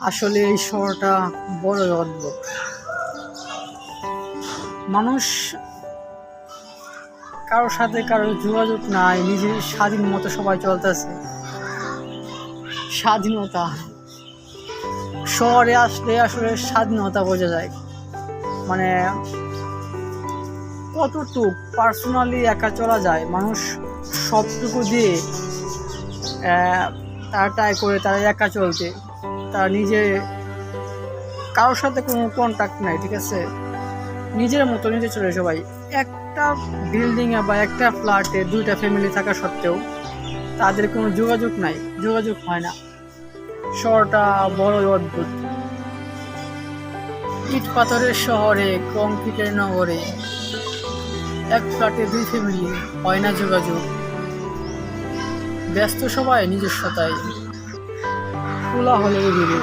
আসলে এই শহরটা বড় অদ্ভুত। মানুষ কারোর সাথে কারোর যোগাযোগ নাই, নিজের স্বাধীন মতো সবাই চলতেছে। স্বাধীনতা। শহরে আসলে আসলে স্বাধীনতা বোঝা যায়। মানে কতটুক পার্সোনালি একা চলা যায়, মানুষ সবটুকু দিয়ে তারা ট্রাই করে, তারা একা চলতে তারা নিজে কারোর সাথে কোনো কন্ট্যাক্ট নাই, ঠিক আছে? নিজের মতো নিজে চলে সবাই একটা বিল্ডিংয়ে বা একটা ফ্ল্যাটে দুইটা ফ্যামিলি থাকা সত্ত্বেও তাদের কোনো যোগাযোগ নাই। যোগাযোগ হয় না। শহরটা বড় অদ্ভুত। ইট পাথরের শহরে কংক্রিটের নগরে এক ফ্ল্যাটে দুই ফ্যামিলি হয় না যোগাযোগ। ব্যস্ত সবাই নিজস্বতায়। খোলা হলে ভিড়ে